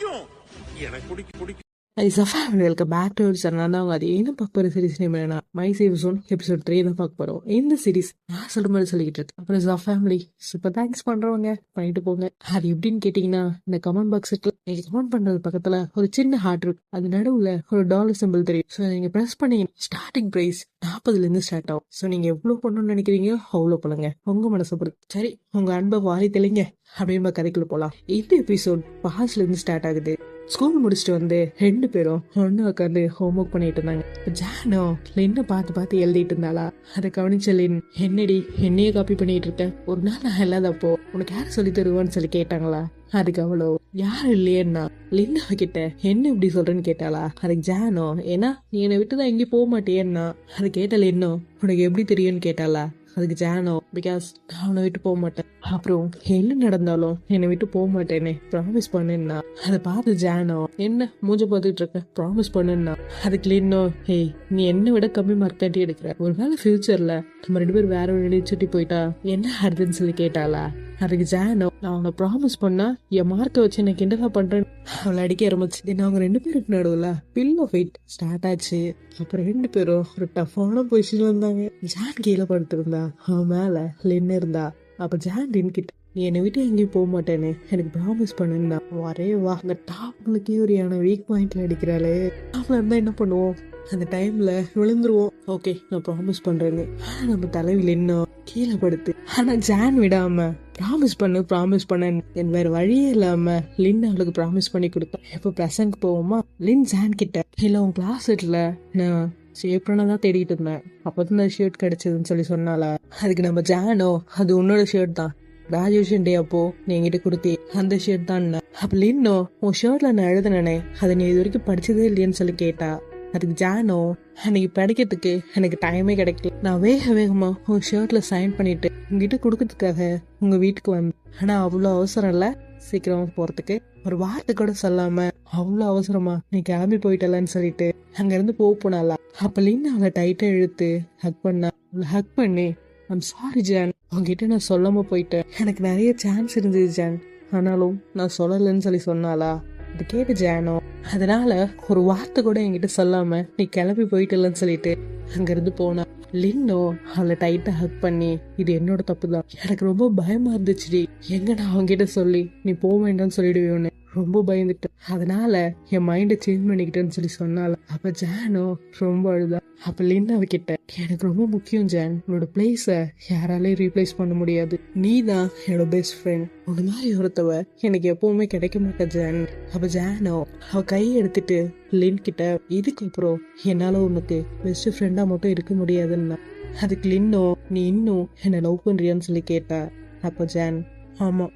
பிடிக்கும். எனக்கு பிடிக்கும் பிடிக்கும். Aisa family welcome back to channel தான் அது என்ன பார்க்க போகிற சீரிஸ் நேம் என்னன்னா my save zone episode three தான் பார்க்க போகிறோம் இந்த சீரிஸ் நான் சொல்கிற மாதிரி சொல்லிக்கிட்டு இருக்கேன். அப்புறம் ஜா ஃபேமிலி சூப்பர் தேங்க்ஸ் பண்ணுறவங்க பண்ணிட்டு போங்க. அது எப்படின்னு கேட்டிங்கன்னா இந்த கமெண்ட் பாக்ஸ் இருக்குல்ல நீங்கள் கமெண்ட் பண்ணுறது பக்கத்தில் ஒரு சின்ன ஹார்ட் இருக்கு. அது நடுவில் ஒரு டாலர் சிம்பிள் தெரியும். ஸோ நீங்கள் ப்ரெஸ் பண்ணி ஸ்டார்டிங் ப்ரைஸ் நாற்பதுலேருந்து ஸ்டார்ட் ஆகும். ஸோ நீங்கள் எவ்வளோ பண்ணணும்னு நினைக்கிறீங்களோ அவ்வளோ பண்ணுங்க. உங்கள் மனசை பொறுத்து. சரி உங்கள் அன்பை வாரி தெளிங்க. அப்படின்னு கதைக்குள்ளே போகலாம் இந்த எபிசோட் பாஸ்லேருந்து ஸ்டார்ட் ஆகுது. ஸ்கூல் முடிச்சுட்டு வந்து ரெண்டு பேரும் ஒன்று உட்காந்து ஹோம் ஒர்க் பண்ணிட்டு இருந்தாங்க. ஜானோ லின்னை பார்த்து பார்த்து எழுதிட்டு இருந்தாளா? அதை கவனிச்ச லின் என்னடி என்னையே காப்பி பண்ணிட்டு இருக்கேன் ஒரு நாள் நான் இல்லாதப்போ உனக்கு யார் சொல்லி தருவான்னு சொல்லி கேட்டாங்களா? அதுக்கு அவ்வளோ யாரும் இல்லையேன்னா லின் கிட்ட என்ன இப்படி சொல்றேன்னு கேட்டாளா? அதுக்கு ஜானோ ஏன்னா நீ என்னை விட்டு தான் எங்கேயும் போக மாட்டேன்னா அது கேட்டால் லின்னோ உனக்கு எப்படி தெரியும்னு கேட்டாளா? அதுக்கு ஜானோ பிகாஸ் நான் அவனை விட்டு போக மாட்டேன். அப்புறம் என்ன நடந்தாலும் என்னை விட்டு போக மாட்டேனே. ப்ராமிஸ் பண்ணுன்னா. அதை பார்த்து ஜானோ என்ன மூஞ்ச பார்த்துட்டு இருக்க? ப்ராமிஸ் பண்ணுன்னா. அதுக்கு லின்னோ ஹேய் நீ என்னை விட கம்மி மார்க் தாண்டி எடுக்கிற. ஒருவேளை ஃபியூச்சர்ல நம்ம ரெண்டு பேரும் வேற ஒரு வெளியே சுட்டி போயிட்டா என்ன ஆறுதுன்னு சொல்லி கேட்டாளா? அதுக்கு ஜானோ நான் அவனை ப்ராமிஸ் பண்ணா என் மார்க்கை வச்சு என்ன கிண்டலா பண்றேன் அவளை அடிக்க ஆரம்பிச்சு. தென் அவங்க ரெண்டு பேருக்கு நடுவில்? பில்லோ ஃபைட் ஸ்டார்ட் ஆச்சு. அப்புறம் ரெண்டு பேரும் ஒரு டஃப்பான பொசிஷன்ல இருந்தாங்க. ஜான் கீழே படுத்திருந்தா. அவன் மேல லின்னு இருந்தா. அப்ப ஜான் டின் கிட்ட நீ என்னை விட்டு எங்கேயும் போக மாட்டேன்னு எனக்கு ப்ராமிஸ் பண்ணுன்னா வரே வா. அந்த டாப்களுக்கே ஒரு வீக் பாயிண்ட்ல அடிக்கிறாளே. டாப்ல இருந்தா என்ன பண்ணுவோம்? அந்த டைம்ல விழுந்துருவோம். ஓகே நான் ப்ராமிஸ் பண்றேன்னு ஆனால் நம்ம தலைவில என்ன? கீழே படுத்து. ஆனா ஜான் விடாம. ப்ராமிஸ் பண்ணு ப்ராமிஸ் பண்ண. என் வேற வழியே இல்லாம லின் அவளுக்கு ப்ராமிஸ் பண்ணி கொடுத்தேன். எப்போ பிரசங்க போவோமா? லின் ஜான் கிட்ட. இல்ல உன் கிளாஸ் செட்ல நான் ஷேப்ரனை தான் தேடிட்டு இருந்தேன். அப்பதான் இந்த ஷர்ட் கிடைச்சதுன்னு சொல்லி சொன்னால அதுக்கு நம்ம ஜானோ? அது உன்னோட ஷர்ட் தான். கிராஜுவேஷன் டே அப்போ நீ என்கிட்ட கொடுத்தி. அந்த ஷர்ட் தான். அப்ப லின்னோ உன் ஷர்ட்ல நான் எழுதுனே அதை நீ இது வரைக்கும் படிச்சதே இல்லையன்னு சொல்லி கேட்டா. அதுக்கு ஜானோ அன்னைக்கு படிக்கிறதுக்கு எனக்கு டைமே கிடைக்கல. நான் வேக வேகமா உன் ஷர்ட்ல சைன் பண்ணிட்டு உங்ககிட்ட கொடுக்கறதுக்காக உங்க வீட்டுக்கு வந்தேன். ஆனா அவ்வளோ அவசரம் இல்ல. சீக்கிரமா போறதுக்கு. ஒரு வார்த்தை கூட சொல்லாம அவ்வளோ அவசரமா நீ கிளம்பி போயிட்டலன்னு சொல்லிட்டு அங்க இருந்து போக போனாலா அப்ப லின்னு அவளை டைட்டா இழுத்து ஹக் பண்ணா. அவளை ஹக் பண்ணி ஐம் சாரி ஜான் உங்ககிட்ட நான் சொல்லாம போயிட்டேன். எனக்கு நிறைய சான்ஸ் இருந்தது ஜான் ஆனாலும் நான் சொல்லலைன்னு சொல்லி சொன்னாலா அது கேட்டு ஜானோ அதனால ஒரு வார்த்தை கூட என்கிட்ட சொல்லாம நீ கிளம்பி போயிட்டலன்னு சொல்லிட்டு அங்கிருந்து போனா லின்னோ அவளை டைட்டா ஹக் பண்ணி இது என்னோட தப்பு தான் எனக்கு ரொம்ப பயமா இருந்துச்சுடி. எங்க நான் அவங்ககிட்ட சொல்லி நீ போக வேண்டாம்னு சொல்லிடுவேன்னு ரொம்ப பயந்துட்டேன். அதனால என் மைண்டை சேஞ்ச் பண்ணிக்கிட்டேன்னு சொல்லி சொன்னால அப்ப ஜானோ ரொம்ப அழுதா. அப்ப லின் அவகிட்ட எனக்கு ரொம்ப முக்கியம் ஜான். உன்னோட பிளேஸ யாராலையும் ரீப்ளேஸ் பண்ண முடியாது. நீ தான் என்னோட பெஸ்ட் ஃப்ரெண்ட் உன்ன மாதிரி ஒருத்தவ எனக்கு எப்பவுமே கிடைக்க மாட்டா ஜான். அப்ப ஜானோ அவ கை எடுத்துட்டு லின் கிட்ட இதுக்கப்புறம் என்னால உனக்கு பெஸ்ட் ஃப்ரெண்டா மட்டும் இருக்க முடியாதுன்னா அதுக்கு லின்னோ நீ இன்னும் என்ன லவ் பண்றியான்னு சொல்லி கேட்டா. அப்போ ஜான் ஆமா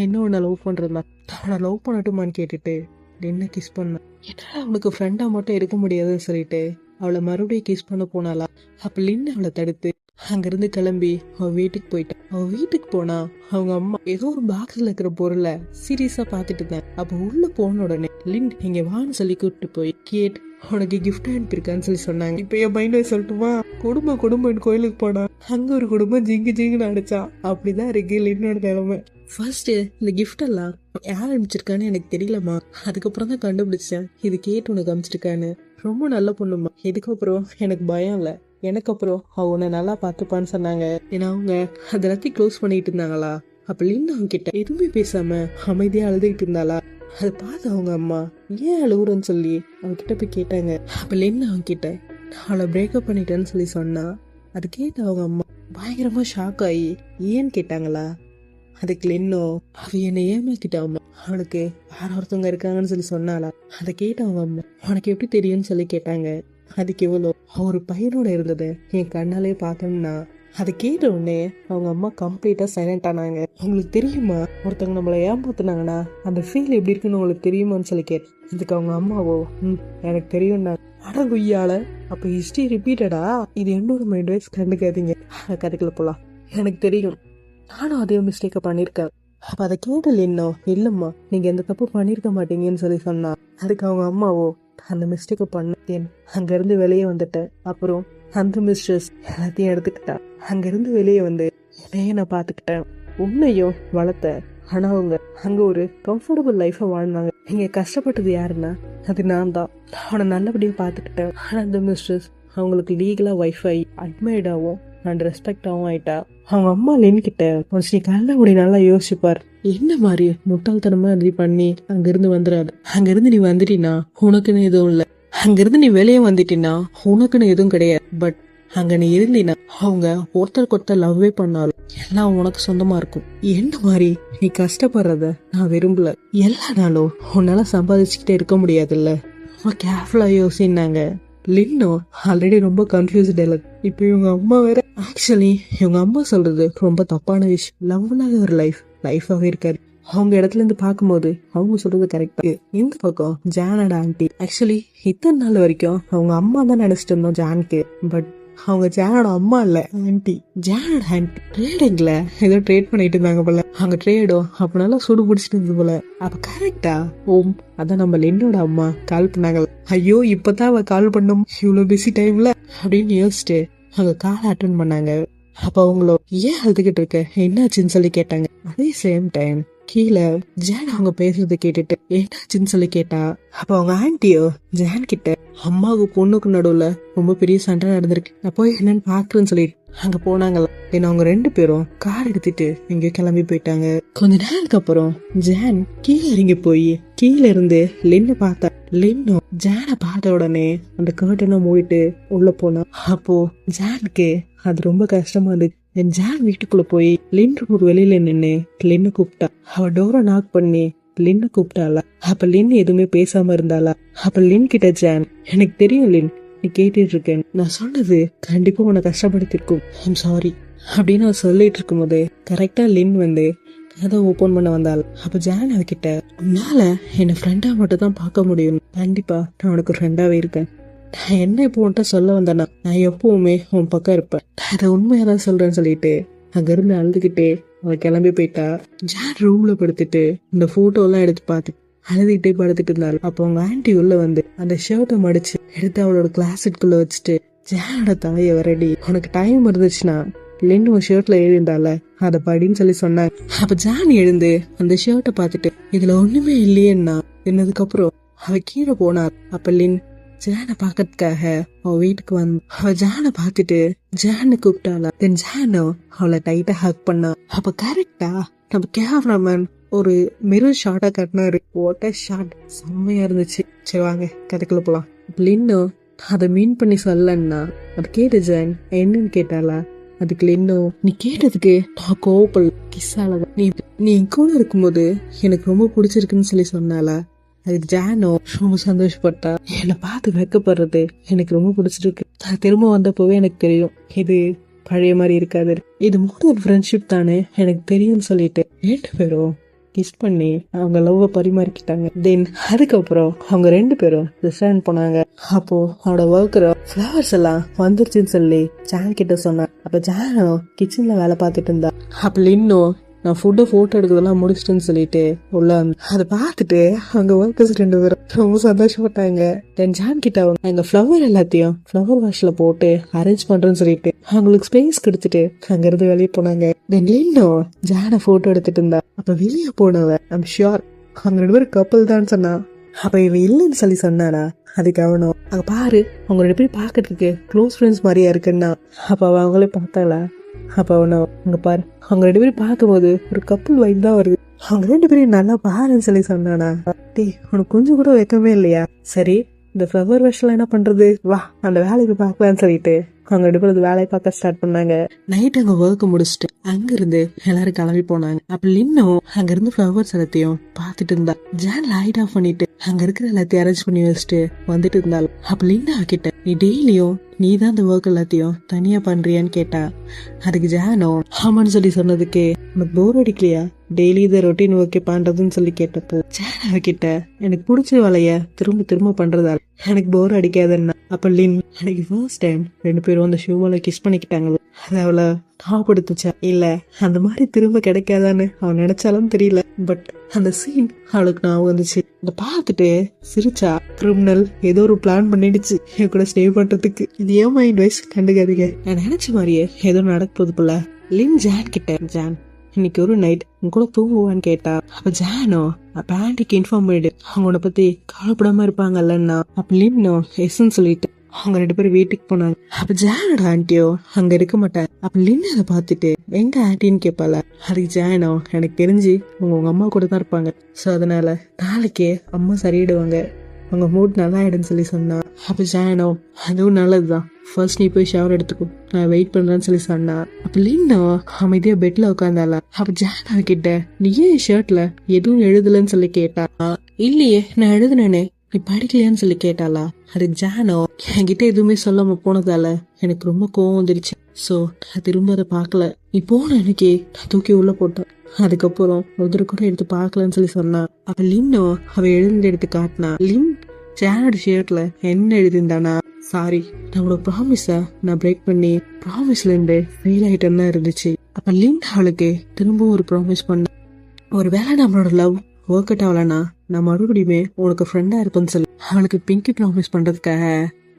இன்னும் உன்னை லவ் பண்றேன் அவனை லவ் பண்ணட்டுமான்னு கேட்டுட்டு லின்னை கிஸ் பண்ணேன் என்னால் அவனுக்கு ஃப்ரெண்டாக மட்டும் இருக்க முடியாதுன்னு சொல்லிட்டு அவளை மறுபடியும் கிஸ் பண்ண போனாளா? அப்போ லின் அவளை தடுத்து அங்கேருந்து கிளம்பி அவள் வீட்டுக்கு போயிட்டான் அவள் வீட்டுக்கு போனா அவங்க அம்மா ஏதோ ஒரு பாக்ஸில் இருக்கிற பொருளை சீரியஸாக பார்த்துட்டு இருந்தேன் அப்போ உள்ளே போன உடனே லின் இங்கே வான்னு சொல்லி கூப்பிட்டு போய் கேட் உனக்கு கிஃப்ட் அனுப்பியிருக்கான்னு சொல்லி சொன்னாங்க. இப்போ என் மைண்ட்ல சொல்லட்டுமா? குடும்பம் குடும்பம் கோயிலுக்கு போனா அங்கே ஒரு குடும்பம் ஜிங்கு ஜிங்குன்னு அடிச்சா அப்படிதான் இருக்கு லின்னோட நிலைமை. ஃபர்ஸ்ட் இந்த கிஃப்ட் எல்லாம் யார் அனுப்பிச்சிருக்கான்னு எனக்கு தெரியலம்மா. அதுக்கப்புறம் தான் கண்டுபிடிச்சேன். இது கேட்டு உனக்கு அனுப்பிச்சிருக்கான்னு. ரொம்ப நல்ல பொண்ணுமா இதுக்கப்புறம் எனக்கு பயம் இல்லை. எனக்கு அப்புறம் அவ உன்னை நல்லா பார்த்துப்பான்னு சொன்னாங்க. ஏன்னா அவங்க அதெல்லாத்தையும் க்ளோஸ் பண்ணிட்டு இருந்தாங்களா? அப்படின்னு அவங்க கிட்ட எதுவுமே பேசாம அமைதியா அழுதுகிட்டு இருந்தாளா? அது பார்த்து அவங்க அம்மா. ஏன் அழுகுறன்னு சொல்லி அவகிட்ட போய் கேட்டாங்க. அப்போ லென்னு அவங்க கிட்ட நான் அவளை பிரேக்கப் பண்ணிட்டேன்னு சொல்லி சொன்னா அது கேட்ட அவங்க அம்மா பயங்கரமா ஷாக் ஆகி ஏன்னு கேட்டாங்களா? அதுக்கு லென்னோ அவ என்னை அம்மா. அவளுக்கு வேற ஒருத்தவங்க இருக்காங்கன்னு சொல்லி சொன்னாளா? அதை கேட்ட அவங்க அம்மா உனக்கு எப்படி தெரியும்னு சொல்லி கேட்டாங்க. அதுக்கு எவ்வளோ? ஒரு பையனோட இருந்தது என் கண்ணாலே பார்த்தோம்னா அதை கேட்ட உடனே அவங்க அம்மா கம்ப்ளீட்டாக சைலண்ட் ஆனாங்க. உங்களுக்கு தெரியுமா? ஒருத்தவங்க நம்மளை ஏமாத்துனாங்கன்னா அந்த ஃபீல் எப்படி இருக்குன்னு உங்களுக்கு தெரியுமான்னு சொல்லி கேட்டேன். அதுக்கு அவங்க அம்மாவோ ம் எனக்கு தெரியும்னா அட குய்யால அப்ப ஹிஸ்டரி ரிப்பீட்டடா இது என்னோட மைண்ட் வைஸ் கண்டுக்காதீங்க. கதைக்குள்ள போகலாம் எனக்கு தெரியும். நானும் அதே மிஸ்டேக்கை பண்ணியிருக்கேன். அப்போ அதை கேட்டல் என்ன இல்லைம்மா நீங்கள் எந்த தப்பு பண்ணியிருக்க மாட்டீங்கன்னு சொல்லி சொன்னா அதுக்கு அவங்க அம்மாவோ அந்த மிஸ்டேக்கை பண்ணேன். அங்கேருந்து வெளியே வந்துட்டேன். அப்புறம் அந்த மிஸ்ட்ரஸ் எல்லாத்தையும் எடுத்துக்கிட்டா. அங்கிருந்து வெளியே வந்து என்னையே நான் பார்த்துக்கிட்டேன். உன்னையும் வளர்த்த ஆனால் அவங்க அங்கே ஒரு கம்ஃபர்டபுள் லைஃபை வாழ்ந்தாங்க. இங்கே கஷ்டப்பட்டது யாருன்னா அது நான் தான் அவனை நல்லபடியாக பார்த்துக்கிட்டேன். ஆனால் அந்த மிஸ்ட்ரஸ் அவங்களுக்கு லீகலாக ஒய்ஃபை அட்மைர்டாகவும் அண்ட் ரெஸ்பெக்டாகவும் ஆயிட்டா. அவங்க அம்மா லென்கிட்ட ஒரு ஸ்ரீ கல்லபடி நல்லா யோசிப்பார் என்ன மாதிரி முட்டாள்தனமாக இது பண்ணி அங்கேருந்து வந்துடாது அங்கேருந்து நீ வந்துட்டீன்னா உனக்குன்னு எதுவும் இல்லை. அங்கிருந்து நீ வெளியே வந்துட்டினா உனக்குன்னு எதுவும் கிடையாது. பட் அங்க நீ இருந்தீன்னா அவங்க ஒருத்தருக்கு ஒருத்தர் லவ்வே பண்ணாலும் எல்லாம் உனக்கு சொந்தமா இருக்கும். என்ன மாதிரி? நீ கஷ்டப்படுறத நான் விரும்பல. எல்லா நாளும் உன்னால சம்பாதிச்சுக்கிட்டே இருக்க முடியாதுல்ல. ரொம்ப கேர்ஃபுல்லா யோசினாங்க லின்னோ ஆல்ரெடி ரொம்ப கன்ஃபியூஸ்ட் எனக்கு இப்போ இவங்க அம்மா வேற ஆக்சுவலி இவங்க அம்மா சொல்றது ரொம்ப தப்பான விஷயம். லவ்னாவே ஒரு லைஃப் லைஃபாகவே இருக்காரு அவங்க இடத்துல இருந்து பார்க்கும்போது அவங்க சொல்றது கரெக்டா இந்த பக்கம் ஜானோட ஆண்டி ஆக்சுவலி இத்தனை நாள் வரைக்கும் அவங்க அம்மா தான் நினைச்சிட்டு இருந்தோம் ஜானுக்கு. பட் அவங்க ஜானோட அம்மா இல்ல ஆன்டி ஜானோட ஆன்டி ட்ரேடிங்ல ஏதோ ட்ரேட் பண்ணிட்டு இருந்தாங்க போல. அவங்க ட்ரேடும் அப்படினால சுடு பிடிச்சிட்டு இருந்தது போல. அப்ப கரெக்டா ஓம் அதான் நம்ம லென்னோட அம்மா கால் பண்ணாங்க. ஐயோ இப்பதான் அவ கால் பண்ணும். இவ்வளவு பிஸி டைம்ல அப்படின்னு யோசிச்சுட்டு அவங்க கால் அட்டன் பண்ணாங்க. அப்ப அவங்களோ ஏன் அழுதுகிட்டு இருக்க? என்னாச்சுன்னு சொல்லி கேட்டாங்க. அதே சேம் டைம் கீழே ஜான் அவங்க பேசுறதை கேட்டுட்டு என்னாச்சுன்னு சொல்லி கேட்டா அப்ப அவங்க ஆண்டியோ ஜான் கிட்ட அம்மாவுக்கு பொண்ணுக்கு நடுவுல ரொம்ப பெரிய சண்டை நடந்திருக்கு. நான் போய் என்னன்னு பாக்குறேன்னு சொல்லிட்டு அங்க போனாங்கல்ல ஏன்னா அவங்க ரெண்டு பேரும் கார் எடுத்துட்டு எங்கேயோ கிளம்பி போயிட்டாங்க. கொஞ்ச நேரத்துக்கு அப்புறம் ஜான் கீழே இறங்கி போய் கீழே இருந்து லின்னு பார்த்தா லின்னும் ஜேனை பார்த்த உடனே அந்த கர்டனை மூடிட்டு உள்ள போனா அப்போ ஜானுக்கு அது ரொம்ப கஷ்டமா இருந்துச்சு. என் ஜான் வீட்டுக்குள்ள போய் லின் ரூம் வெளியில நின்னு லின்னு கூப்பிட்டா. அவ டோரை நாக் பண்ணி லின்னு கூப்பிட்டாளா. அப்ப லின் எதுவுமே பேசாம இருந்தாளா? அப்ப லின் கிட்ட ஜான் எனக்கு தெரியும் லின் நீ கேட்டுட்டு இருக்கேன். நான் சொன்னது கண்டிப்பா உன்னை கஷ்டப்படுத்திருக்கும். ஐம் சாரி அப்படின்னு அவ சொல்லிட்டு இருக்கும்போது கரெக்டா லின் வந்து கதை ஓபன் பண்ண வந்தாள். அப்ப ஜான் அவகிட்ட உன்னால என்னை ஃப்ரெண்டா மட்டும் தான் பார்க்க முடியும். கண்டிப்பா நான் உனக்கு ஃப்ரெண்டாவே இருக்கேன். நான் என்ன இப்போ உன்ட்ட சொல்ல வந்தேன்னா நான் எப்பவுமே உன் பக்கம் இருப்பேன். நான் அதை உண்மையாக தான் சொல்கிறேன்னு சொல்லிட்டு அங்கேருந்து அழுதுகிட்டே அவள் கிளம்பி போயிட்டா. ஜான் ரூமில் படுத்துட்டு இந்த ஃபோட்டோலாம் எடுத்து பார்த்து அழுதுகிட்டே படுத்துட்டு இருந்தாள் அப்போ அவங்க ஆண்டி உள்ள வந்து அந்த ஷர்ட்டை மடிச்சு எடுத்து அவளோட கிளாஸுக்குள்ள வச்சுட்டு ஜானோட தலையை வரடி உனக்கு டைம் இருந்துச்சுன்னா லின்னு உன் ஷர்ட்ல எழுந்தால அதை படின்னு சொல்லி சொன்னாங்க அப்ப ஜான் எழுந்து அந்த ஷர்ட்டை பார்த்துட்டு இதுல ஒண்ணுமே இல்லையேன்னா என்னதுக்கு அப்புறம் அவ கீழே போனார். அப்ப லின் ஜானை பார்க்கறதுக்காக அவ வீட்டுக்கு வந்து அவ ஜானை பார்த்துட்டு ஜானை கூப்பிட்டாளா. தென் ஜானோ அவளை டைட்டா ஹக் பண்ணா. அப்ப கரெக்டா நம்ம கேமராமேன் ஒரு மிரர் ஷார்ட்டாக கட்டினாரு. ஓட்ட ஷார்ட் செம்மையா இருந்துச்சு. சரி வாங்க கதைக்குள்ள போலாம். லின்னு அதை மீன் பண்ணி சொல்லன்னா அது கேட்டு ஜான் என்னன்னு கேட்டாளா? அதுக்கு லின்னோ நீ கேட்டதுக்கு நான் கோவப்பல் கிஸ் ஆளத நீ நீ கூட இருக்கும்போது எனக்கு ரொம்ப பிடிச்சிருக்குன்னு சொல்லி சொன்னாலா அதுக்கு ஜானோ ரொம்ப சந்தோஷப்பட்டா. என்னை பார்த்து வெக்கப்படுறது எனக்கு ரொம்ப பிடிச்சிருக்கு. நான் திரும்ப வந்தப்போவே எனக்கு தெரியும். இது பழைய மாதிரி இருக்காது. இது மோர் ஃப்ரெண்ட்ஷிப் தானே எனக்கு தெரியும்னு சொல்லிட்டு ரெண்டு பேரும் கிஸ் பண்ணி அவங்க லவ்வை பரிமாறிக்கிட்டாங்க. தென் அதுக்கப்புறம் அவங்க ரெண்டு பேரும் ரெஸ்டாரண்ட் போனாங்க. அப்போ அவனோட ஒர்க்கர் ஃப்ளவர்ஸ் எல்லாம் வந்துருச்சுன்னு சொல்லி ஜான் கிட்ட சொன்னான். அப்ப ஜானோ கிச்சன்ல வேலை பார்த்துட்டு இருந்தா. அப்ப லின்னோ நான் ஃபுட்டை ஃபோட்டோ எடுக்கிறதெல்லாம் முடிச்சிட்டேன்னு சொல்லிட்டு உள்ள அதை பார்த்துட்டு அவங்க ஒர்க்கர்ஸ் ரெண்டு பேரும் ரொம்ப சந்தோஷப்பட்டாங்க. தென் ஜான் கிட்ட அவங்க அந்த ஃப்ளவர் எல்லாத்தையும் ஃப்ளவர் வாஷ்ல போட்டு அரேஞ்ச் பண்ணுறேன்னு சொல்லிட்டு அவங்களுக்கு ஸ்பேஸ் கொடுத்துட்டு அங்கேருந்து வெளியே போனாங்க. தென் லீனோ ஜானை ஃபோட்டோ எடுத்துட்டு இருந்தா. அப்போ வெளியே போனவ ஐம் ஷியோர் அவங்க ரெண்டு பேரும் கப்பல் தான் சொன்னா. அப்போ இவ இல்லைன்னு சொல்லி சொன்னானா? அதுக்கு அவனும் அங்கே பாரு அவங்க ரெண்டு பேரும் பார்க்கறதுக்கு க்ளோஸ் ஃப்ரெண்ட்ஸ் மாதிரியா இருக்குன்னா. அப்போ அவ அவங்களே பார்த்தாளா? அப்போ அவனை அங்கே பாரு. அவங்க ரெண்டு பேரும் பார்க்கும்போது ஒரு கப்புள் வைப் தான் வருது. அவங்க ரெண்டு பேரும் நல்லா பாருன்னு சொல்லி சொன்னானா? டே உனக்கு கொஞ்சம் கூட வைக்கவே இல்லையா? சரி இந்த ஃப்ளவர் வாஷ்ல என்ன பண்றது? வா அந்த வேலைக்கு பார்க்கலான்னு சொல்லிட்டு. அவங்க ரெண்டு பேரும் வேலையை பார்க்க ஸ்டார்ட் பண்ணாங்க. நைட் அங்க ஒர்க் முடிச்சுட்டு அங்க இருந்து எல்லாரும் கிளம்பி போனாங்க. அப்ப லின்னும் அங்க இருந்து ஃப்ளவர்ஸ் எல்லாத்தையும் பார்த்துட்டு இருந்தா. ஜான் லைட் ஆஃப் பண்ணிட்டு அங்க இருக்கிற எல்லாத்தையும் அரேஞ்ச் பண்ணி வச்சுட்டு வந்துட்டு இருந்தாள். அப்ப லின்னா கிட்ட நீ டெய்லியும் நீ தான் இந்த ஒர்க் எல்லாத்தையும் தனியா பண்றியான்னு கேட்டா. அதுக்கு ஜானோ ஆமான்னு சொல்லி சொன்னதுக்கு உனக்கு போர் அடிக்கலையா? டெய்லி இதை ரொட்டீன் ஒர்க்கே பண்றதுன்னு சொல்லி கேட்டப்போ ஜான் கிட்ட எனக்கு பிடிச்ச வேலைய திரும்ப திரும்ப பண்றதால எனக்கு போர் அடிக்காதுன்னா. அப்போ லின் எனக்கு ஃபர்ஸ்ட் டைம் ரெண்டு பேரும் அந்த ஷூவால் கிஸ் பண்ணிக்கிட்டாங்களோ. அது அவளை காப்படுத்துச்சா இல்லை அந்த மாதிரி திரும்ப கிடைக்காதான்னு அவன் நினைச்சாலும் தெரியல. பட் அந்த சீன் அவளுக்கு ஞாபகம் வந்துச்சு. அதை பார்த்துட்டு சிரிச்சா. கிரிமினல் ஏதோ ஒரு பிளான் பண்ணிடுச்சு. என் கூட ஸ்டே பண்ணுறதுக்கு இது ஏன் மைண்ட் வைஸ் கண்டுக்காதீங்க. நான் நினைச்ச மாதிரியே ஏதோ நடக்க போகுது போல. லின் ஜான் கிட்ட ஜான் இன்னைக்கு ஒரு நைட் உன் கூட தூங்குவான்னு கேட்டா அப்ப ஜானோ அப்ப ஆண்டிக்கு இன்ஃபார்ம் பண்ணிடு. அவங்க உன்னை பத்தி கவலைப்படாம இருப்பாங்கல்லன்னா அப்ப லின்னோ எஸ்ன்னு சொல்லிட்டு அவங்க ரெண்டு பேரும் வீட்டுக்கு போனாங்க. அப்ப ஜானோட ஆண்டியோ அங்க இருக்க மாட்டாங்க அப்ப லின் அதை பார்த்துட்டு எங்க ஆண்டின்னு கேட்பால அதுக்கு ஜானோ எனக்கு தெரிஞ்சு உங்க உங்க அம்மா கூட தான் இருப்பாங்க. ஸோ அதனால நாளைக்கே அம்மா சரியிடுவாங்க உங்க மூட் நல்லா ஆயிடுன்னு சொல்லி சொன்னா. அப்ப ஜானோ அதுவும் நல்லதுதான். ஃபர்ஸ்ட் நீ போய் ஷவர் எடுத்துக்கோ. நான் வெயிட் பண்ணுறேன்னு சொல்லி சொன்னா. அப்போ லின்னோ அமைதியாக பெட்டில் உட்காந்தாளா அப்போ ஜானோ கிட்ட நீ ஏன் ஷர்ட்டில் எதுவும் எழுதலன்னு சொல்லி கேட்டா? இல்லையே நான் எழுதுனேனே. நீ படிக்கலையான்னு சொல்லி கேட்டாளா? அது ஜானோ என்கிட்ட எதுவுமே சொல்லாம போனதால எனக்கு ரொம்ப கோவம் வந்துருச்சு. ஸோ நான் திரும்ப அதை பார்க்கல. நீ போன அன்னைக்கு நான் தூக்கி உள்ளே போட்டேன். அதுக்கப்புறம் ஒருத்தர் கூட எடுத்து பார்க்கலன்னு சொல்லி சொன்னா. அப்ப லின்னோ அவ எழுந்து எடுத்து காட்டினா லின் ஜானோட ஷர்ட்ல என்ன எழுதிருந்தானா சாரி நம்மளோட ப்ராமிஸ நான் பிரேக் பண்ணி ப்ராமிஸ்ல இருந்து ஃபெயில் ஆயிட்டேன்னு தான் இருந்துச்சு. அப்ப லிண்ட் அவளுக்கு திரும்பவும் ஒரு ப்ராமிஸ் பண்ண. ஒருவேளை நம்மளோட லவ் ஒர்க் அவுட் ஆகலனா நான் மறுபடியுமே உனக்கு ஃப்ரெண்டா இருப்பேன்னு சொல்லி. அவளுக்கு பிங்கி ப்ராமிஸ் பண்றதுக்காக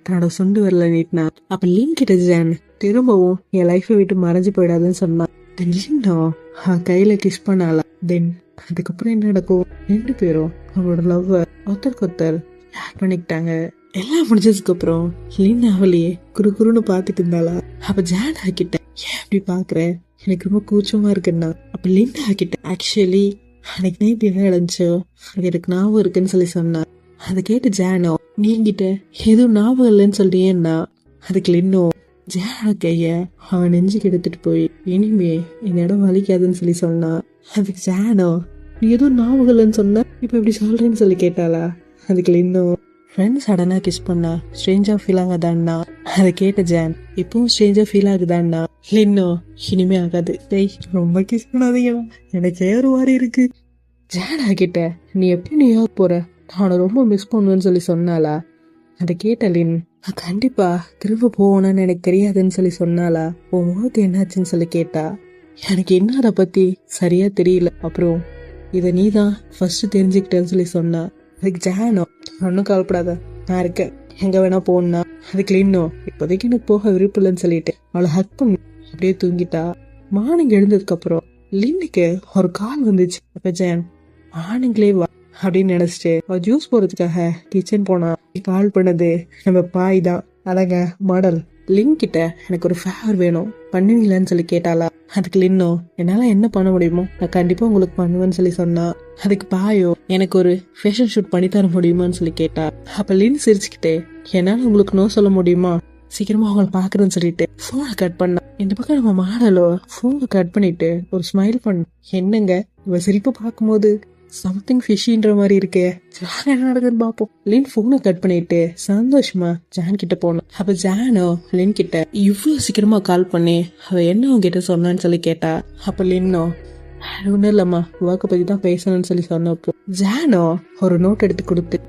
தன்னோட சொண்டு வரல நீட்டினா அப்ப லின் கிட்ட ஜான் திரும்பவும் என் லைஃபை விட்டு மறைஞ்சு போயிடாதுன்னு சொன்னான் தென் லின்னோ அவன் கையில கிஸ் பண்ணால தென் அதுக்கப்புறம் என்ன நடக்கும்? ரெண்டு பேரும் அவங்களோட லவ்வை ஒருத்தருக்கு ஒருத்தர் ஷேர் பண்ணிக்கிட்டாங்க. எல்லாம் முடிஞ்சதுக்கு அப்புறம் லின் அவளையே குறு குறுன்னு பார்த்துட்டு இருந்தாளா? அப்ப ஜானா கிட்ட ஏன் இப்படி பாக்குற எனக்கு ரொம்ப கூச்சமா இருக்குன்னா? அப்ப லிண்டா கிட்ட ஆக்சுவலி அன்னைக்கு நைட் என்ன நடந்துச்சோ அது எனக்கு ஞாபகம் இருக்குன்னு சொல்லி சொன்னான் அதை கேட்டு ஜானோ நீங்கிட்ட எதுவும் ஞாபகம் இல்லைன்னு சொல்லிட்டேன்னா அதுக்கு லின்னோ ஜான கைய அவன் நெஞ்சுக்கு எடுத்துட்டு போய் இனிமே என் இடம் வலிக்காதுன்னு சொல்லி சொன்னா. அதுக்கு ஜானோ நீ எதுவும் ஞாபகம் இல்லைன்னு சொன்ன இப்ப இப்படி சொல்றேன்னு சொல்லி கேட்டாளா? அதுக்கு லின்னோ ஃப்ரெண்ட்ஸ் சடனாக கிஸ் பண்ணா ஸ்ட்ரேஞ்சாக ஃபீல் ஆகாதான்னா அதை கேட்ட ஜான் இப்பவும் ஸ்ட்ரேஞ்சாக ஃபீல் ஆகுதான்னா லின்னோ இனிமே ஆகாது. டேய் ரொம்ப கிஸ் பண்ணாதீங்க. எனக்கே ஒரு மாதிரி இருக்கு. ஜான் ஆகிட்ட. நீ எப்படி நீ யோக போற? நான் ரொம்ப மிஸ் பண்ணுவேன்னு சொல்லி சொன்னாளா? அதை கேட்ட லின் "நான் கண்டிப்பா திரும்ப போவேன்னு எனக்கு தெரியாதுன்னு சொல்லி சொன்னாளா? உன் முகத்து என்னாச்சுன்னு சொல்லி கேட்டா? எனக்கு என்ன அதை பத்தி சரியா தெரியல. அப்புறம் இதை நீ தான் ஃபர்ஸ்ட் தெரிஞ்சுக்கிட்டேன்னு சொல்லி சொன்னா. அதுக்கு ஜானோ ஒன்றும் கவலைப்படாத. நான் இருக்கேன். எங்கே வேணால் போனா அதுக்கு லின்னோ இப்போதைக்கு எனக்கு போக விருப்பம் இல்லைன்னு சொல்லிட்டு. அவளை ஹக் பண்ணி அப்படியே தூங்கிட்டா. மார்னிங் எழுந்ததுக்கப்புறம் லின்னுக்கு ஒரு கால் வந்துச்சு. அப்போ ஜெயன் மார்னிங்லே வா அப்படின்னு நினச்சிட்டு அவள் ஜூஸ் போகிறதுக்காக கிச்சன் போனா. கால் பண்ணது நம்ம பாய் தான். அதாங்க மாடல். லிங்க் கிட்ட எனக்கு ஒரு ஃபேவர் வேணும். பண்ணுவீங்களான்னு சொல்லி கேட்டாளா. அதுக்கு லின்னோ என்னால் என்ன பண்ண முடியுமோ நான் கண்டிப்பாக உங்களுக்கு பண்ணுவேன்னு சொல்லி சொன்னா. அதுக்கு பாயோ எனக்கு ஒரு ஃபேஷன் ஷூட் பண்ணி தர முடியுமான்னு சொல்லி கேட்டா. அப்போ லின் சிரிச்சுக்கிட்டே என்னால் உங்களுக்கு நோ சொல்ல முடியுமா? சீக்கிரமாக அவங்கள பார்க்குறேன்னு சொல்லிட்டு ஃபோனை கட் பண்ணா. இந்த பக்கம் நம்ம மாடலோ ஃபோனை கட் பண்ணிட்டு ஒரு ஸ்மைல் பண்ண. என்னங்க இவ சிரிப்பு பார்க்கும்போது சம்திங் ஃபிஷின்ற மாதிரி இருக்கே. ஜான் என்ன நடக்குதுன்னு பாப்போம் லின் போனை கட் பண்ணிட்டு சந்தோஷமா ஜான் கிட்ட போனோம் அப்ப ஜானோ லின் கிட்ட இவ்வளவு சீக்கிரமா கால் பண்ணி. அவ என்ன உங்ககிட்ட சொன்னான்னு சொல்லி கேட்டா? அப்ப லின்னோ "அது இல்லம்மா. ஒர்க்கை பத்தி தான் பேசணும்னு சொல்லி சொன்னப்போ. ஜானோ ஒரு நோட் எடுத்து கொடுத்து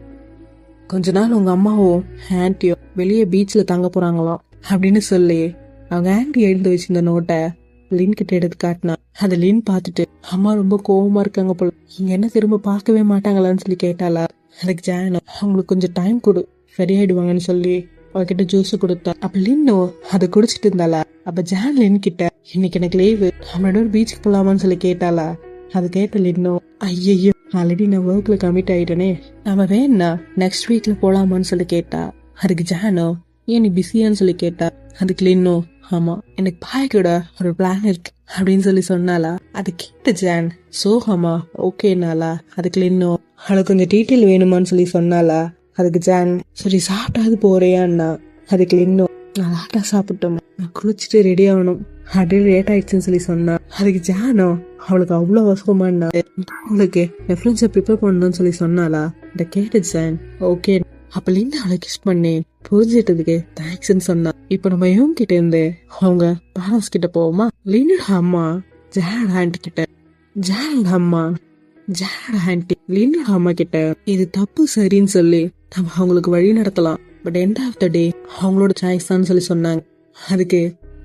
கொஞ்ச நாள் உங்க அம்மாவும் ஆன்ட்டியும் வெளியே பீச்ல தங்க போறாங்களாம். அப்படின்னு சொல்லி அவங்க ஆன்டி எழுந்து வச்சிருந்த நோட்டை லின் கிட்ட எடுத்து காட்டினா. அந்த லின் பார்த்துட்டு அம்மா ரொம்ப கோவமா இருக்காங்க போல. இங்க என்ன திரும்ப பார்க்கவே மாட்டாங்களான்னு சொல்லி கேட்டாளா? அதுக்கு ஜானோ அவங்களுக்கு கொஞ்சம் டைம் கொடு. சரியாயிடுவாங்கன்னு சொல்லி அவகிட்ட ஜூஸ் கொடுத்தா. அப்ப லின்னோ அதை குடிச்சிட்டு இருந்தாளா? அப்ப ஜான் லின் கிட்ட இன்னைக்கு எனக்கு லீவு நம்மளோட ஒரு பீச்சுக்கு போலாமான்னு சொல்லி கேட்டாளா? அது கேட்ட லின்னோ ஐயையோ ஆல்ரெடி நான் ஒர்க்ல கமிட் ஆயிட்டேனே. நம்ம வேணா நெக்ஸ்ட் வீக்ல போலாமான்னு சொல்லி கேட்டா. அதுக்கு ஜானோ ஏன் நீ பிஸியான்னு சொல்லி கேட்டா? அதுக்கு லின்னோ ஆமா எனக்கு பாய் கூட ஒரு பிளான் இருக்கு அப்படின்னு சொல்லி சொன்னாலா அது கேட்ட ஜான் சோகமா ஓகேனாலா அதுக்கு லின்னோ அவளுக்கு கொஞ்சம் டீட்டெயில் வேணுமான்னு சொல்லி சொன்னாலா அதுக்கு ஜான் சரி சாப்பிட்டாது போறியான்னா அதுக்கு லின்னோ நான் லாட்டா சாப்பிட்டோம். நான் குளிச்சுட்டு ரெடி ஆகணும். அப்படியே லேட் ஆயிடுச்சுன்னு சொல்லி சொன்னா. அதுக்கு ஜானோ அவளுக்கு அவ்வளோ அவசரமானா அவளுக்கு என் ஃப்ரெண்ட்ஸை ப்ரிப்பேர் பண்ணணும்னு சொல்லி சொன்னாலா இந்த கேட்டு ஜான் ஓகே அப்படின்னு அவளை கிஸ் பண்ணி புரிஞ்சிட்டதுக்கு தேங்க்ஸ்ன்னு சொன்னா. இப்போ நம்ம இவங்க கிட்ட இருந்து அவங்க பேரண்ட்ஸ் கிட்ட போவோமா? லிண்டோட அம்மா ஜேரட் ஆண்டி கிட்ட. ஜேரட் அம்மா ஜேரட் ஆண்டி லிண்டோட அம்மா கிட்ட இது தப்பு சரின்னு சொல்லி நம்ம அவங்களுக்கு வழி நடத்தலாம். But end of the day அவங்களோட சாய்ஸ் தான் சொல்லி சொன்னாங்க. அதுக்கு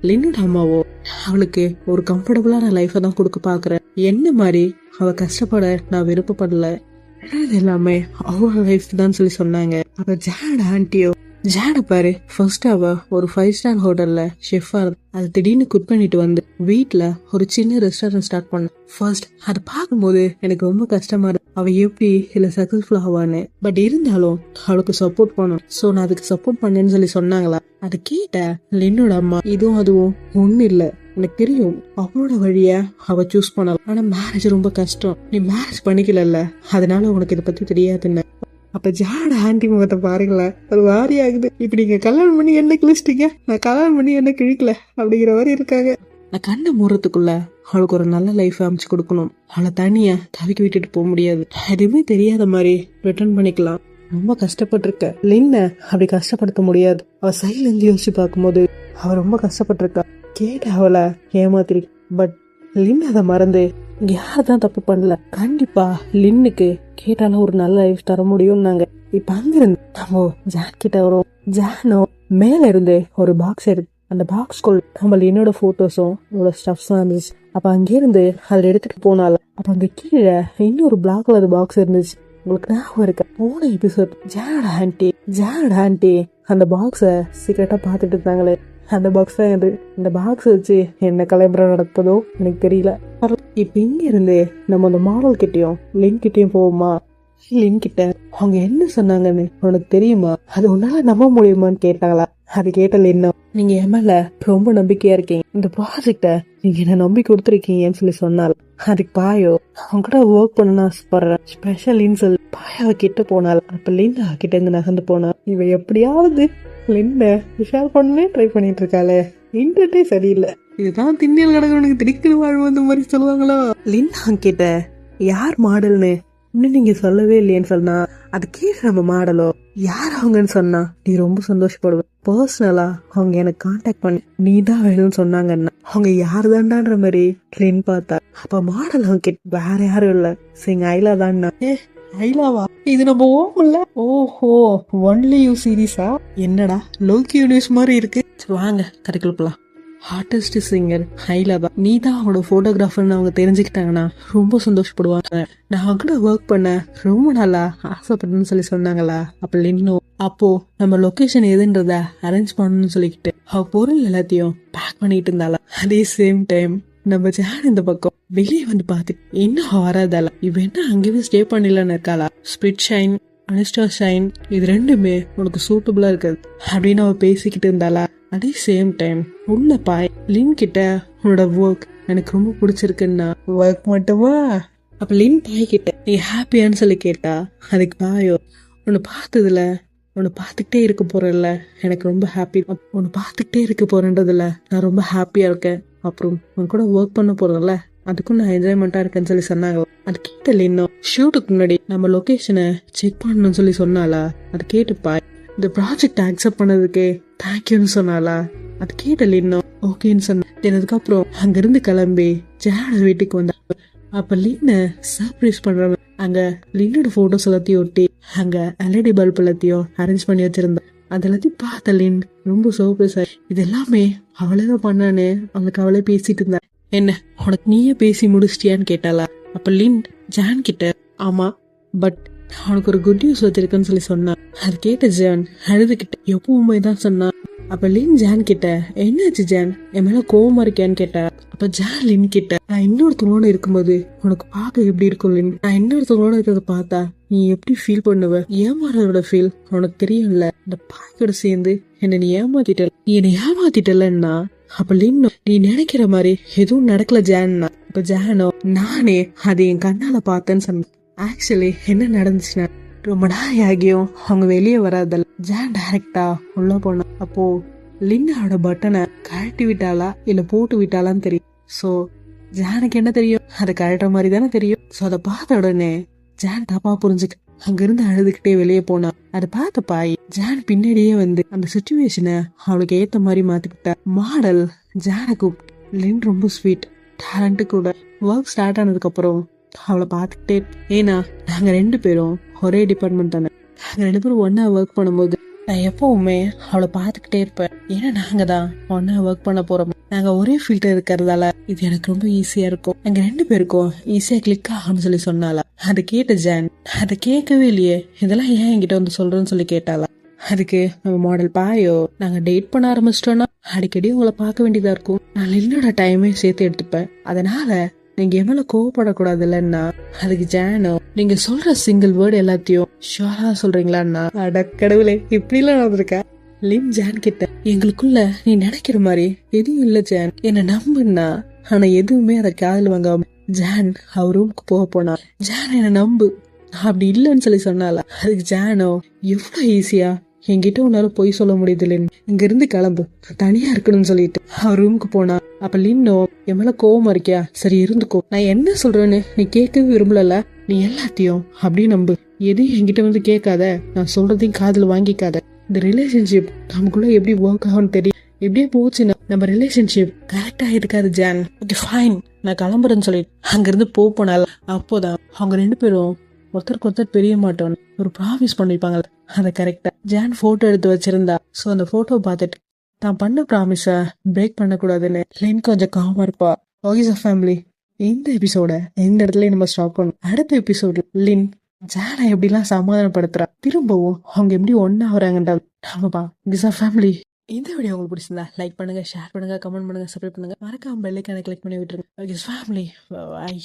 லின்னோட அம்மாவோ அவளுக்கு ஒரு கம்ஃபர்டபுளான லைஃபை தான் கொடுக்க பாக்குறேன். என்ன மாதிரி அவ கஷ்டப்பட நான் விருப்பப்படல. இது எல்லாமே? அவங்க லைஃப் தான் சொல்லி சொன்னாங்க. அவ ஜானோட ஆண்டியோ ஜான பாரு. ஃபர்ஸ்ட் அவ ஒரு ஃபைவ் ஸ்டார் ஹோட்டல்ல ஷெஃபா அது திடீர்னு குட் பண்ணிட்டு வந்து வீட்டில் ஒரு சின்ன ரெஸ்டாரண்ட் ஸ்டார்ட் பண்ண. ஃபர்ஸ்ட் அதை பார்க்கும்போது எனக்கு ரொம்ப கஷ்டமா இருக்கு அவ எப்படி இல்ல சக்சஸ்ஃபுல் ஆவான்னு. பட் இருந்தாலும் அவளுக்கு சப்போர்ட் பண்ணும் சோ நான் அதுக்கு சப்போர்ட் பண்ணேன்னு சொல்லி சொன்னாங்களா? அதை கேட்ட லின்னோட அம்மா இதுவும் அதுவும் ஒண்ணு இல்ல. எனக்கு தெரியும் அவளோட வழிய அவ சூஸ் பண்ணலாம். ஆனா மேரேஜ் ரொம்ப கஷ்டம். நீ மேரேஜ் பண்ணிக்கலல்ல. அதனால உனக்கு இதை பத்தி தெரியாதுன்னு. அப்ப ஜாட ஆண்டி முகத்தை பாருங்களேன். ஒரு வாரி ஆகுது. இப்ப நீங்க கல்யாணம் பண்ணி என்ன கிழிச்சிட்டீங்க? நான் கல்யாணம் பண்ணி என்ன கிழிக்கல? அப்படிங்கிற மாதிரி இருக்காங்க. நான் கண்ணை மூடுறதுக்குள்ள அவளுக்கு ஒரு நல்ல லைஃப் அமைச்சு கொடுக்கணும். அவளை தனியா தவிக்க விட்டுட்டு போக முடியாது. எதுவுமே தெரியாத மாதிரி ரிட்டர்ன் பண்ணிக்கலாம். ரொம்ப கஷ்டப்பட்டிருக்க. லின்ன அப்படி கஷ்டப்படுத்த முடியாது. அவ சைட்ல இருந்து யோசிச்சு பார்க்கும்போது அவ ரொம்ப கஷ்டப்பட்டிருக்கா. கேட்ட அவளை ஏமாத்திரி. பட் லின் அதை மறந்து யார் தான் தப்பு பண்ணல. கண்டிப்பா லின்னுக்கு கேட்டாலும் ஒரு நல்ல லைஃப் தர முடியும்னாங்க. இப்ப அங்கிருந்து நம்ம ஜான் கிட்ட வரும். ஜானோ மேல இருந்து ஒரு பாக்ஸ் எடுத்து அந்த பாக்ஸ்குள் நம்ம லின்னோட போட்டோஸும் அவளோட ஸ்டப்ஸும் இருந்துச்சு. அப்ப அங்கிருந்து அதில் எடுத்துட்டு போனால அப்போ அந்த கீழே இன்னொரு பிளாக்ல அது பாக்ஸ் இருந்துச்சு. உங்களுக்கு ஞாபகம் இருக்க? போன எபிசோட் ஜானோட ஆண்டி ஜானோட ஆண்டி அந்த பாக்ஸை சீக்கிரட்டா பார்த்துட்டு இருந்தாங்களே. அந்த பாக்ஸ் தான் இந்த பாக்ஸ் வச்சு என்ன கலைபுரம் நடப்பதோ எனக்கு தெரியல. இப்போ இங்க இருந்து நம்ம அந்த மாடல் கிட்டேயும் லிங்க் கிட்டேயும் போவோமா? லின் கிட்ட. அவங்க என்ன சொன்னாங்கன்னு உனக்கு தெரியுமா? அது உன்னால நம்ப முடியுமான்னு கேட்டாங்களா? அது கேட்டல என்ன நீங்க என் மேல ரொம்ப நம்பிக்கையா இருக்கீங்க. இந்த ப்ராஜெக்ட நீங்க என்ன நம்பி கொடுத்துருக்கீங்கன்னு சொல்லி சொன்னால் அதுக்கு பாயோ அவங்க கூட ஒர்க் பண்ணணும்னு ஆசைப்படுறேன். ஸ்பெஷல் சொல்லி பாயாவை கிட்ட போனால் அப்ப லிண்டா கிட்ட இருந்து நகர்ந்து போனா இவ எப்படியாவது லின்ன விஷால் பண்ணே ட்ரை பண்ணிட்டு இருக்காளே. இன்டர்டே சரியில்லை. இதுதான் திண்ணியல் கிடக்கிறவனுக்கு திடிக்கல் வாழ்வு அந்த மாதிரி சொல்லுவாங்களோ? லிண்டா கிட்ட யார் மாடல்னு? இன்னும் நீங்க சொல்லவே இல்லையேன்னு சொன்னா அது கீழே நம்ம மாடலோ? யார் அவங்கன்னு சொன்னா? நீ ரொம்ப சந்தோஷப்படுவ. பர்சனலா அவங்க எனக்கு காண்டாக்ட் பண்ணி நீ தான் வேணும்னு சொன்னாங்கன்னா அவங்க யார் தாண்டான்ற மாதிரி லின் பார்த்தா அப்ப மாடல் அவங்க கிட்ட வேற யாரும் இல்ல. சிங் ஐலா தான்னா? ஏ ஐலாவா? இது நம்ம ஓம்ல ஓஹோ ஒன்லி யூ சீரீஸா? என்னடா லோக்கி யூனிவர்ஸ் மாதிரி இருக்கு. வாங்க கதைக்குள்ள போலாம். ஆர்டிஸ்ட் சிங்கர் ஹைலபா தான் நீ தான் அவனோட போட்டோகிராஃபர்னு அவங்க தெரிஞ்சுக்கிட்டாங்கன்னா ரொம்ப சந்தோஷப்படுவாங்க. நான் அவங்க கூட ஒர்க் பண்ண ரொம்ப நல்லா ஆசைப்பட்டேன்னு சொல்லி சொன்னாங்களா? அப்படின்னு அப்போ நம்ம லொக்கேஷன் எதுன்றத அரேஞ்ச் பண்ணணும்னு சொல்லிக்கிட்டு அவ பொருள் எல்லாத்தையும் பேக் பண்ணிட்டு இருந்தாளா? அதே சேம் டைம் நம்ம ஜான் இந்த பக்கம் வெளியே வந்து பார்த்து இன்னும் வராதால இவ என்ன அங்கேயே ஸ்டே பண்ணலன்னு இருக்காளா? ஸ்பிட் ஷைன் அனிஸ்டா ஷைன் இது ரெண்டுமே உனக்கு சூட்டபிளா இருக்குது. அப்படின்னு அவ பேசிக்கிட்டு இருந்தாளா? அதே சேம் டைம் உள்ள பாய் லின் கிட்ட உன்னோட ஒர்க் எனக்கு ரொம்ப பிடிச்சிருக்குன்னா ஒர்க் மட்டுமா? அப்ப லின் பாய் கிட்ட நீ ஹாப்பியான்னு சொல்லி கேட்டா அதுக்கு பாயோ உன்னை பார்த்ததுல உன்னை பார்த்துக்கிட்டே இருக்க போறேன்ல எனக்கு ரொம்ப ஹாப்பி உன்னை பார்த்துக்கிட்டே இருக்க போறேன்றதுல நான் ரொம்ப ஹாப்பியா இருக்கேன். அப்புறம் உன் கூட ஒர்க் பண்ண போறேன்ல அதுக்கும் நான் என்ஜாய்மெண்ட்டாக இருக்கேன்னு சொல்லி சொன்னாங்க அது கேட்டல இன்னும் ஷூட்டுக்கு முன்னாடி நம்ம லொகேஷனை செக் பண்ணணும்னு சொல்லி சொன்னாலா அது கேட்டுப்பா இந்த ப்ராஜெக்ட் அக்செப்ட் பண்ணதுக்கே தேங்க்யூன்னு சொன்னாலா அது கேட்டல இன்னும். ஓகேன்னு சொன்ன. அதுக்கப்புறம் அங்கிருந்து கிளம்பி ஜாட வீட்டுக்கு வந்தா. அப்ப லின்ன சர்ப்ரைஸ் பண்றவங்க அங்க லீனோட போட்டோஸ் எல்லாத்தையும் ஒட்டி அங்க எல்இடி பல்ப் எல்லாத்தையும் அரேஞ்ச் பண்ணி வச்சிருந்தேன் அது எல்லாத்தையும் பார்த்த லின் ரொம்ப சர்ப்ரைஸ் ஆகி இது எல்லாமே அவளே தான் அவளுக்கு அவளே பேசிட்டு இருந்தா. என்ன உனக்கு நீயே பேசி முடிச்சிட்டியான்னு கேட்டாளா? அப்ப லின் ஜான் கிட்ட ஆமா பட் அவனுக்கு ஒரு குட் நியூஸ் வச்சிருக்குன்னு சொல்லி சொன்னான். அது கேட்ட ஜான் அழுதுகிட்ட எப்பவுமே தான் சொன்னான். அப்ப லின் ஜான் கிட்ட என்னாச்சு ஜான்? என் மேல கோவமா இருக்கியான்னு கேட்டா அப்ப ஜான் லின் கிட்ட நான் இன்னொருத்தவங்களோட இருக்கும்போது உனக்கு பார்க்க எப்படி இருக்கும் லின்? நான் இன்னொருத்தவங்களோட இருக்கிறத பார்த்தா நீ எப்படி ஃபீல் பண்ணுவ? ஏமாறதோட ஃபீல் உனக்கு தெரியும்ல? இந்த பாக்கோட சேர்ந்து என்ன நீ ஏமாத்திட்ட நீ என்னை ஏமாத்திட்டலன்னா அப்ப லின் நீ நினைக்கிற மாதிரி எதுவும் நடக்கல ஜான்னா. இப்ப ஜானோ நானே அதை என் கண்ணால பார்த்தேன்னு சொன்னேன். ஆக்சுவலி என்ன நடந்துச்சுன்னா ரொம்ப நாள் ஆகியும் அவங்க வெளியே வராதல்ல. ஜான் டைரக்டா உள்ள போனா அப்போ லின்னாவோட பட்டனை கழட்டி விட்டாளா? இல்ல போட்டு விட்டாளான்னு தெரியும். சோ ஜானுக்கு என்ன தெரியும்? அதை கழட்டுற மாதிரி தானே தெரியும். சோ அதை பார்த்த உடனே ஜான் தப்பா புரிஞ்சுக்க அங்கிருந்து அழுதுகிட்டே வெளியே போனா அதை பார்த்த பாய் ஜான் பின்னாடியே வந்து அந்த சுச்சுவேஷனை அவளுக்கு ஏத்த மாதிரி மாத்திக்கிட்டா. மாடல் ஜானை கூப்பிட்டு லின் ரொம்ப ஸ்வீட் டேலண்ட் கூட. ஒர்க் ஸ்டார்ட் ஆனதுக்கு அப்புறம் அவளை பார்த்துக்கிட்டே ஏன்னா நாங்கள் ரெண்டு பேரும் ஒரே டிபார்ட்மெண்ட் தானே. நாங்கள் ரெண்டு பேரும் ஒன்றா ஒர்க் பண்ணும்போது நான் எப்பவுமே அவளை பார்த்துக்கிட்டே இருப்பேன். ஏன்னா நாங்கள் தான் ஒன்றா ஒர்க் பண்ண போகிறோம் நாங்கள் ஒரே ஃபீல்டர் இருக்கிறதால இது எனக்கு ரொம்ப ஈஸியாக இருக்கும். நாங்கள் ரெண்டு பேருக்கும் ஈஸியாக கிளிக் ஆகும்னு சொல்லி சொன்னாலா அதை கேட்ட ஜான் அதை கேட்கவே இல்லையே. இதெல்லாம் ஏன் என்கிட்ட வந்து சொல்கிறேன்னு சொல்லி கேட்டாளா. அதுக்கு நம்ம மாடல் பாயோ நாங்க டேட் பண்ண ஆரம்பிச்சிட்டோம்னா அடிக்கடி உங்களை பார்க்க வேண்டியதா இருக்கும். நான் என்னோட டைமே சேர்த்து எடுத்துப்பேன். அதனால நீங்க எவ்வளவு கோவப்படக்கூடாது இல்லைன்னா அதுக்கு ஜானோ நீங்க சொல்ற சிங்கிள் வேர்டு எல்லாத்தையும் ஷுவரா சொல்றீங்களான்னா அடக்கடவுளே இப்படி எல்லாம் நடந்திருக்கா? லிம் ஜான் கிட்ட எங்களுக்குள்ள நீ நினைக்கிற மாதிரி எதுவும் இல்ல ஜான். என்ன நம்புன்னா ஆனா எதுவுமே அதை காதல் வாங்காம ஜான் அவர் ரூமுக்கு போக போனா. ஜான் என்ன நம்பு. அப்படி இல்லைன்னு சொல்லி சொன்னால அதுக்கு ஜானோ எவ்வளவு ஈஸியா என்கிட்ட உன்னால பொய் சொல்ல முடியுதுலேன் இங்க இருந்து கிளம்பு தனியா இருக்கணும்னு சொல்லிட்டு. அவர் ரூமுக்கு போனா. அப்ப லின்னோ என் மேல கோவமா இருக்கியா? சரி இருந்துக்கோ. நான் என்ன சொல்றேன்னு நீ கேட்கவே விரும்பலல நீ எல்லாத்தையும் அப்படியே நம்பு. எதையும் என்கிட்ட வந்து கேட்காத. நான் சொல்றதையும் காதில் வாங்கிக்காத. இந்த ரிலேஷன்ஷிப் நமக்குள்ள எப்படி ஒர்க் ஆகும்னு தெரியும் எப்படியே போச்சுன்னா நம்ம ரிலேஷன்ஷிப் கரெக்டா இருக்காது ஜான். ஓகே ஃபைன் நான் கிளம்புறேன்னு சொல்லி அங்கிருந்து போ போனால அப்போதான் அவங்க ரெண்டு பேரும் ஒருத்தருக்கு ஒருத்தர் பெரிய மாட்டோம் ஒரு ப்ராமிஸ் பண்ணிப்பாங்க அதை கரெக்டா ஜான் போட்டோ எடுத்து வச்சிருந்தா. ஸோ அந்த போட்டோ பார்த்துட்டு தான் பண்ண ப்ராமிஸை பிரேக் பண்ணக்கூடாதுன்னு லின் கொஞ்சம் காமா இருப்பா. ஓகே ஆஃப் ஃபேமிலி இந்த எபிசோட இந்த இடத்துல நம்ம ஸ்டாப் பண்ணணும். அடுத்த எபிசோடு லின் ஜானை எப்படிலாம் சமாதானப்படுத்துறா. திரும்பவும் அவங்க எப்படி ஒன்னா வராங்கன்றா ஆமாப்பா கிசா ஃபேமிலி இந்த வீடியோ உங்களுக்கு பிடிச்சிருந்தா லைக் பண்ணுங்க ஷேர் பண்ணுங்க கமெண்ட் பண்ணுங்க சப்ஸ்கிரைப் பண்ணுங்க. மறக்காம பெல்லைக்கான கிளிக் பண்ணி விட்டுருங்க. ஃபேமிலி பாய்